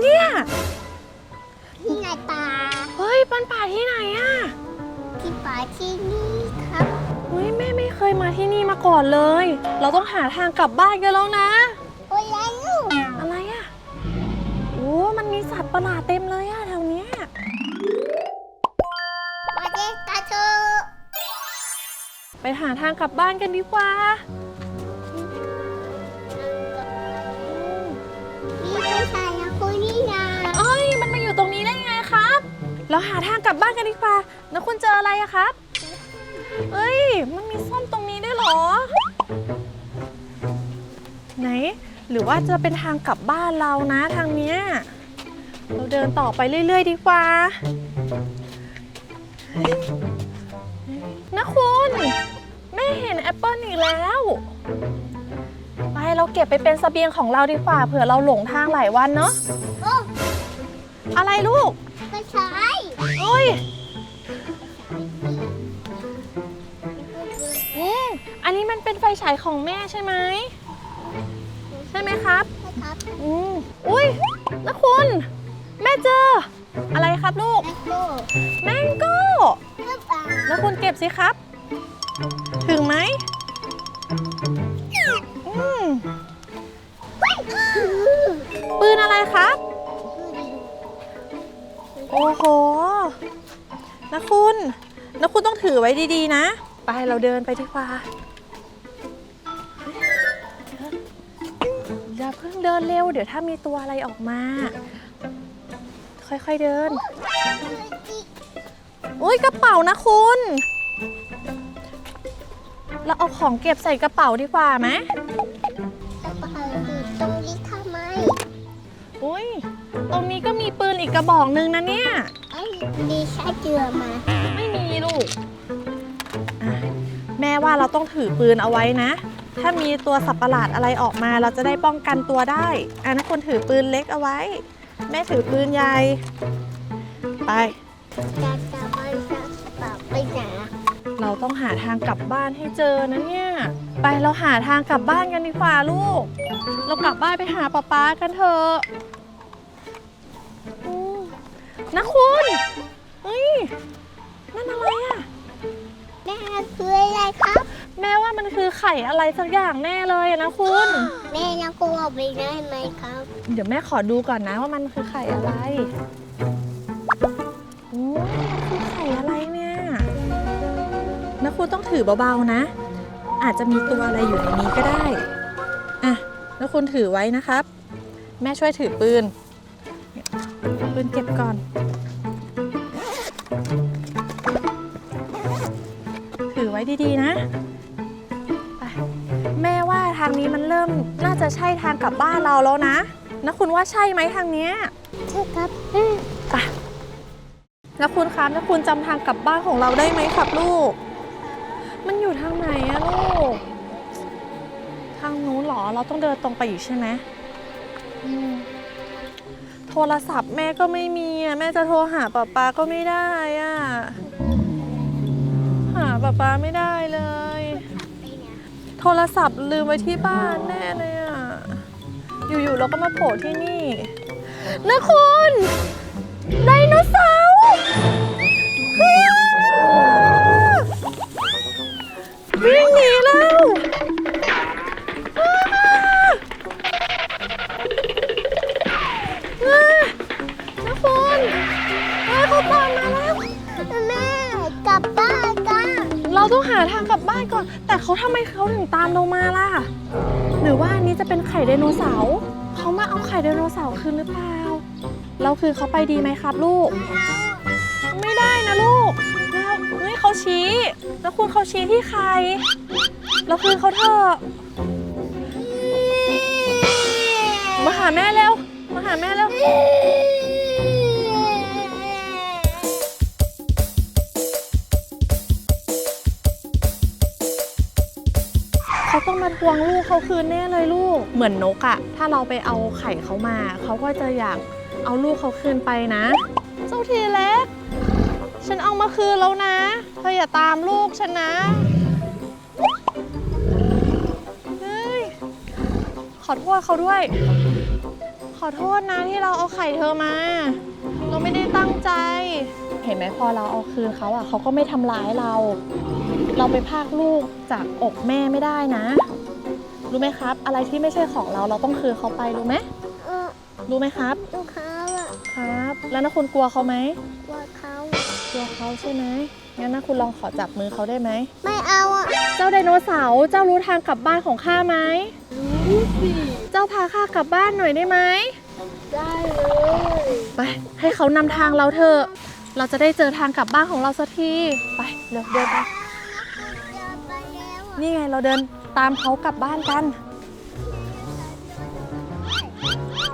เนี่ยที่ไหนป่าเฮ้ยปันป่าที่ไหนอะที่ป่าที่นี่ครับเฮ้ยแม่ไม่เคยมาที่นี่มาก่อนเลย เราต้องหาทางกลับบ้านกันแล้วนะ โอ้ยแล้วลูกอะไรอะโอ้มันมีสัตว์ประหลาดเต็มเลยอะแถวเนี้ยมาเล่นกันเถอะไปหาทางกลับบ้านกันดีกว่า เราหาทางกลับบ้านกันดีกว่า แล้วคุณเจออะไรอะครับ เอ้ย มันมีส้มตรงนี้ได้วยเหรอ ไหน หรือว่าจะเป็นทางกลับบ้านเรานะทางเนี้ย เราเดินต่อไปเรื่อย ๆ ดีกว่านะคุณแม่เห็นแอปเปิลอีกแล้ว ไปเราเก็บไปเป็นเสบียงของเราดีกว่าเผื่อเราหลงทางหลายวันเนาะ โอ้อะไรลูกไม่ใช่ เอ้ยอืมอันนี้มันเป็นไฟฉายของแม่ใช่ไหม ใช่ไหมครับไม่ครับอืมอุ้ยนะคุณ แม่เจอ อะไรครับลูกแม่โก้แมงโก้เพื่อป่าแล้วคุณเก็บสิครับ ถึงไหมอืมปืนอะไรครับ โอ้โหนะคุณนะคุณต้องถือไว้ดีๆ นะ ไปเราเดินไปดีกว่าอย่าเพิ่งเดินเร็ว เดี๋ยวถ้ามีตัวอะไรออกมา ค่อยๆเดิน อุ้ยกระเป๋านะคุณ เราเอาของเก็บใส่กระเป๋าดีกว่าไหม รงนี้ก็มีปืนอีกกระบอกหนึ่งนะเนี่ยไอ้ดีใช้เจือมาไม่มีลูกอะแม่ว่าเราต้องถือปืนเอาไว้นะ ถ้ามีตัวสัตว์ประหลาดอะไรออกมา เราจะได้ป้องกันตัวได้อะนะคนถือปืนเล็กเอาไว้ แม่ถือปืนใหญ่ ไป จะจะไปจะป่าไปไหนอะเราต้องหาทางกลับบ้านให้เจอนะเนี่ย ไปเราหาทางกลับบ้านกันดีกว่าลูก เรากลับบ้านไปหาป๊าป๊ากันเถอะอืม นะคุณเฮ้ยนั่นอะไรอะแม่คืออะไรครับ แม่ว่ามันคือไข่อะไรสักอย่างแน่เลยอะนะคุณ แม่ยังกลัวไปได้ไหมครับ เดี๋ยวแม่ขอดูก่อนนะว่ามันคือไข่อะไรโอ้มันคือไข่อะไรเนี่ยนะคุณต้องถือเบาๆนะ อาจจะมีตัวอะไรอยู่ในนี้ก็ได้ อะ แล้วคุณถือไว้นะครับ แม่ช่วยถือปืนเนี่ย ปืนเก็บก่อน ถือไว้ดีๆนะไปแม่ว่าทางนี้มันเริ่มน่าจะใช่ทางกลับบ้านเราแล้วนะนะคุณว่าใช่ไหมทางเนี้ยใช่ครับไปแล้วคุณครับแล้วคุณจำทางกลับบ้านของเราได้ไหมครับลูก มันอยู่ทางไหนอะลูก ทางนู้นเหรอ เราต้องเดินตรงไปอีกใช่ไหมอืม โทรศัพท์แม่ก็ไม่มีอะแม่จะโทรหาป๊าป๊าก็ไม่ได้อะหาป๊าป๊าไม่ได้เลย โทรศัพท์ลืมไว้ที่บ้านแน่เลยอะอยู่ๆเราก็มาโผล่ที่นี่นะคุณไดโนเสาร์ ทางกลับบ้านก่อน แต่เขาทำไมเขาถึงตามเรามาล่ะ หรือว่าอันนี้จะเป็นไข่ไดโนเสาร์เขามาเอาไข่ไดโนเสาร์คืนหรือเปล่า เราคืนเขาไปดีไหมครับลูก ไม่ได้นะลูก แล้วเฮ้ยเขาชี้ แล้วคุณเขาชี้ที่ใคร เราคืนเขาเถอะมาหาแม่เร็วมาหาแม่เร็ว วงลูกเขาคืนแน่เลยลูก เหมือนนกอะถ้าเราไปเอาไข่เขามา เขาก็จะอยากเอาลูกเขาคืนไปนะเจ้าทีเล็ก ฉันเอามาคืนแล้วนะ เธออย่าตามลูกฉันนะ เฮ้ย ขอโทษเขาด้วย ขอโทษนะที่เราเอาไข่เธอมา เราไม่ได้ตั้งใจ เห็นไหมพอเราเอาคืนเขาอะเขาก็ไม่ทำร้ายเรา เราไปพากลูกจากอกแม่ไม่ได้นะ รู้ไหมครับ อะไรที่ไม่ใช่ของเราเราต้องคืนเขาไปรู้ไหมเออรู้ไหมครับ ลูกค้าอะครับ แล้วนะคุณกลัวเขาไหมว่าเขากลัวเขาใช่ไหมงั้นนะคุณลองขอจับมือเขาได้ไหมไม่เอาอะเจ้าไดโนเสาร์เจ้ารู้ทางกลับบ้านของข้าไหมรู้สิเจ้าพาข้ากลับบ้านหน่อยได้ไหมได้เลยไปให้เขานำทางเราเถอะเราจะได้เจอทางกลับบ้านของเราสักทีไปเร็วเดินไปจะไปแล้วอะนี่ไงเราเดิน ตามเขากลับบ้านกัน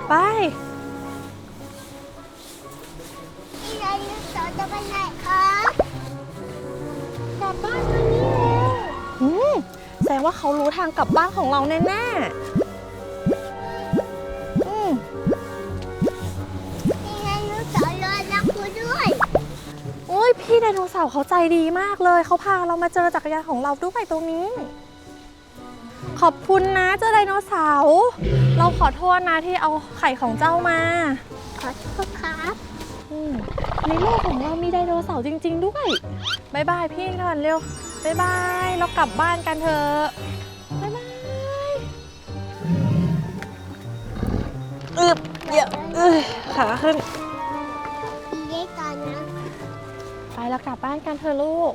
ไป พี่นายลูกสาวจะไปไหนคะกลับบ้านทางนี้แล้วอืมแสดงว่าเขารู้ทางกลับบ้านของเราแน่ๆอืมพี่นายลูกสาวรอรักคุณด้วยโอ้ยพี่ไดโนเสาร์เขาใจดีมากเลย เขาพาเรามาเจอจักรยานของเราด้วยตรงนี้ ขอบคุณนะเจ้าไดโนเสาร์เราขอโทษนะที่เอาไข่ของเจ้ามา ขอโทษครับอืมในโลกของเรามีไดโนเสาร์จริง ๆ ด้วยบายบายพี่ก่อนเร็วบายบายเรากลับบ้านกันเถอะบายบายอึบเดี๋ยวเอ้ยขาขึ้นพี่เล็กก่อนนะ ไปเรากลับบ้านกันเถอะลูก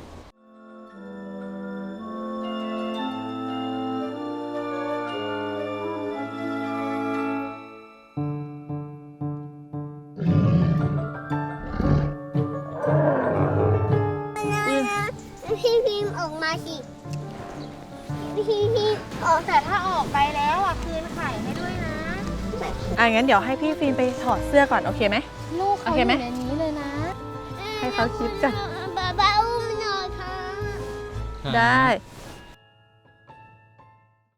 พี่พิมพ์ออกแต่ถ้าออกไปแล้วอะคืนไข่ให้ด้วยนะ อะงั้นเดี๋ยวให้พี่ฟิล์มไปถอดเสื้อก่อนโอเคไหม ลูกเขาโออเคไหมยู่ในนี้เลยนะ ให้เขาคิดก่อนบ้าบ้าอุ้มหน่อยค่ะ ได้